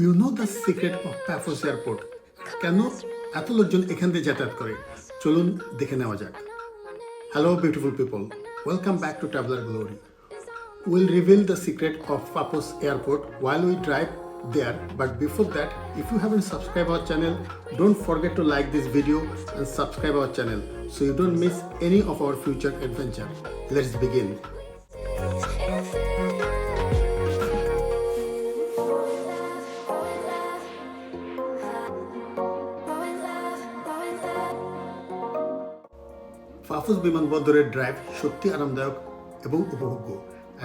You know the secret of Paphos airport কেন এত লোকজন এখান দিয়ে যাতায়াত করে চলুন দেখে নেওয়া যাক hello beautiful people welcome back to traveller glory We'll reveal the secret of Papos Airport while we drive there. But before that, if you haven't subscribed our channel, don't forget to like this video and subscribe our channel so you don't miss any of our future adventure. Let's begin. Paphos বিমানবন্দরের drive সত্যি আরামদায়ক এবং উপভোগ্য।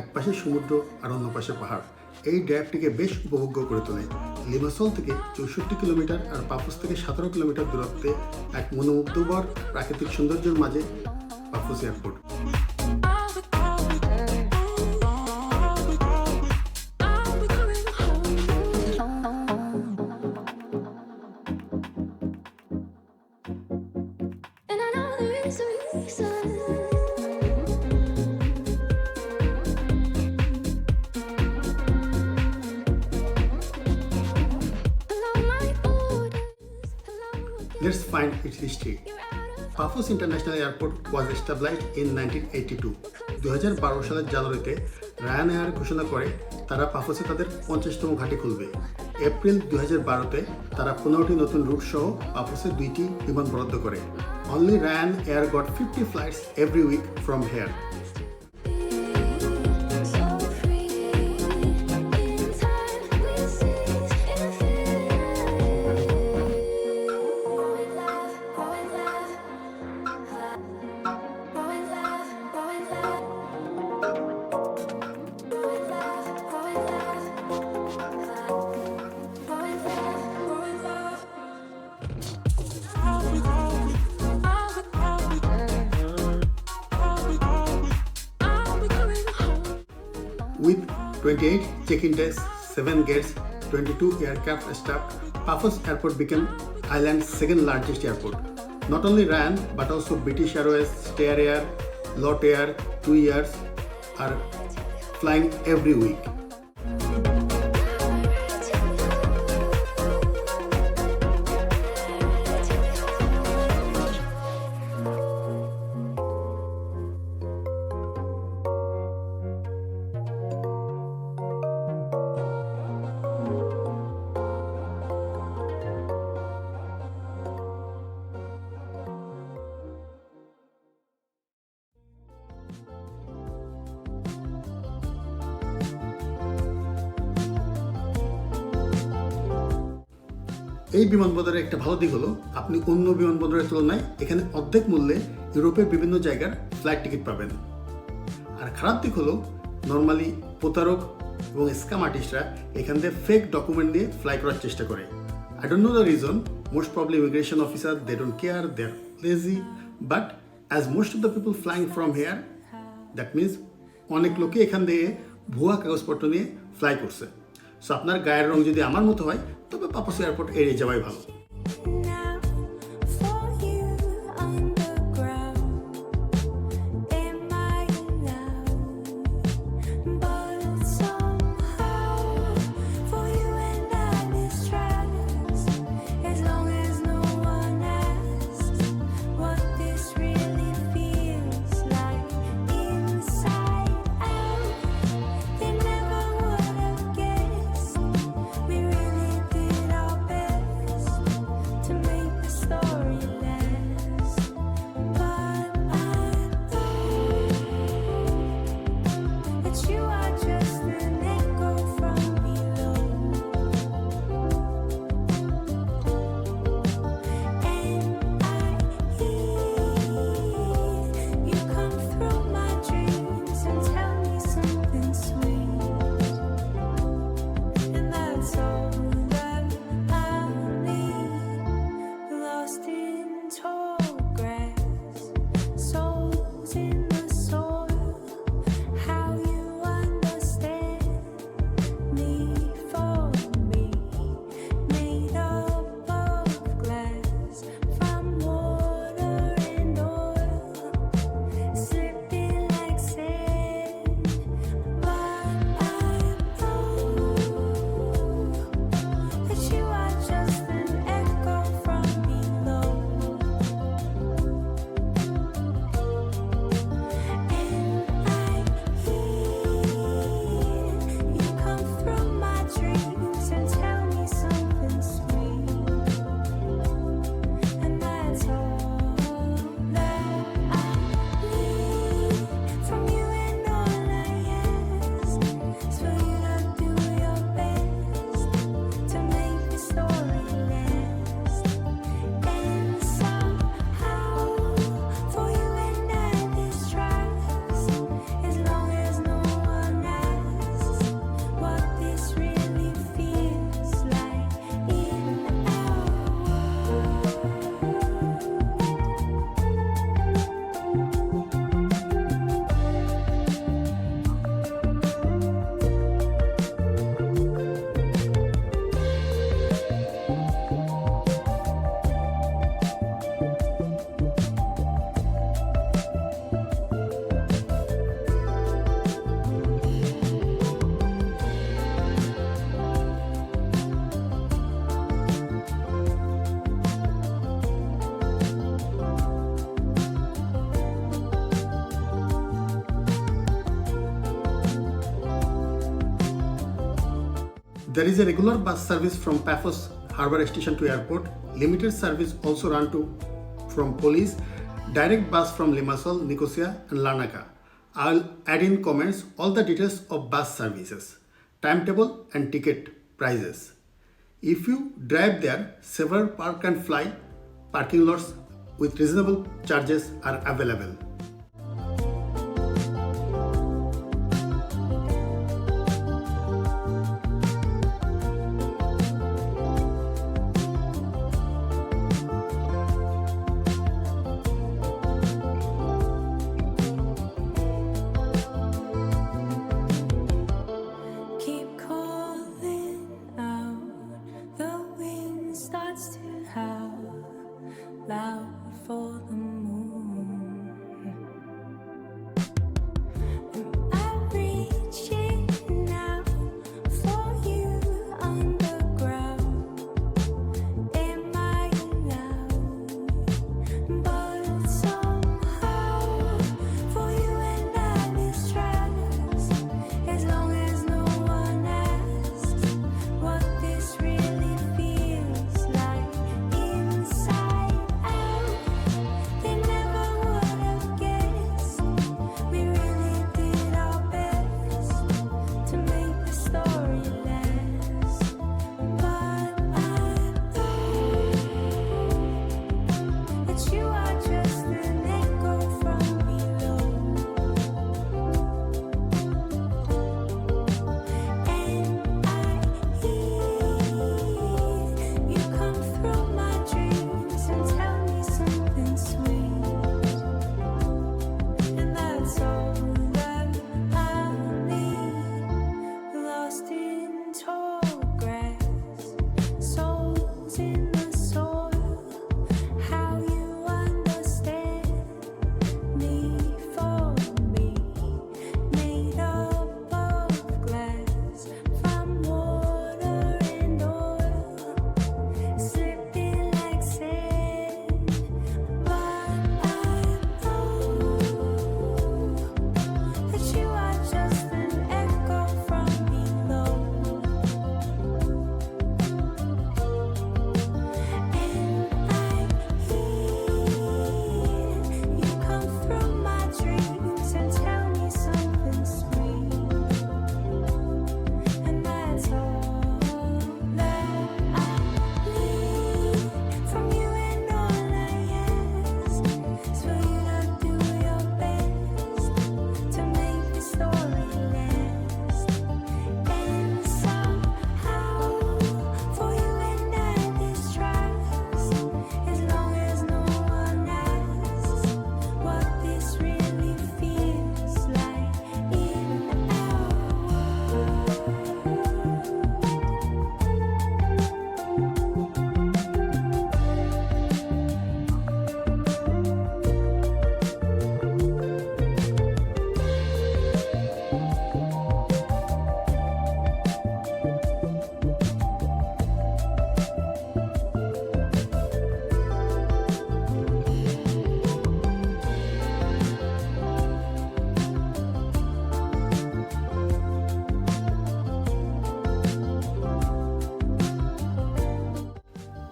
এক পাশে সমুদ্র আর অন্য পাশে পাহাড়। এই ড্রাইভটিকে বেশ উপভোগ্য করে তোলে। লিমাসল থেকে চৌষট্টি কিলোমিটার আর পাফুস থেকে সতেরো কিলোমিটার দূরত্বে এক মনোমুগ্ধকর প্রাকৃতিক সৌন্দর্যের মাঝে Paphos airport. Let's find its history. Paphos international airport was established in nineteen eighty two দু হাজার বারো সালের জানুয়ারিতে রায়ান এয়ার ঘোষণা করে তারা পাফোসে তাদের পঞ্চাশতম ঘাঁটি খুলবে। এপ্রিল দু হাজার বারোতে তারা পনেরোটি নতুন রুট সহ পাফোসে দুইটি বিমান বরাদ্দ করে। Only Ryanair got fifty flights every week from here 28 check-in desks, 7 gates, 22 aircraft staff, Paphos Airport became Ireland's second largest airport. Not only Ryan, but also British Airways, Stair Air, Lot Air, Two Years are flying every week. এই বিমানবন্দরের একটা ভালো দিক হলো, আপনি অন্য বিমানবন্দরের তুলনায় এখানে অর্ধেক মূল্যে ইউরোপের বিভিন্ন জায়গার ফ্লাইট টিকিট পাবেন। আর খারাপ দিক হলো, নর্মালি প্রতারক এবং স্ক্যাম আর্টিস্টরা এখান থেকে ফেক ডকুমেন্ট দিয়ে ফ্লাই করার চেষ্টা করে। I don't know the reason most probably immigration officer they don't care they are lazy but as most of the people flying from here that means অনেক লোকে এখান থেকে ভুয়া কাগজপত্র নিয়ে ফ্লাই করছে। সো আপনার গায়ের রং যদি আমার মতো হয় তবে পাপসি এয়ারপোর্ট এড়িয়ে যাওয়াই ভালো। There is a regular bus service from Paphos Harbour Station to airport. Limited service also run to from Police. Direct bus from Limassol, Nicosia and Larnaca. I'll add in comments all the details of bus services, timetable and ticket prices. If you drive there, several park and fly parking lots with reasonable charges are available. loud.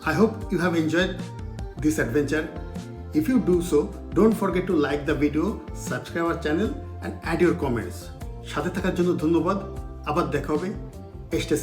I hope you have enjoyed this adventure. If you do so, don't forget to like the video, subscribe our channel and add your comments. সাথে থাকার জন্য ধন্যবাদ আবার দেখা হবে stay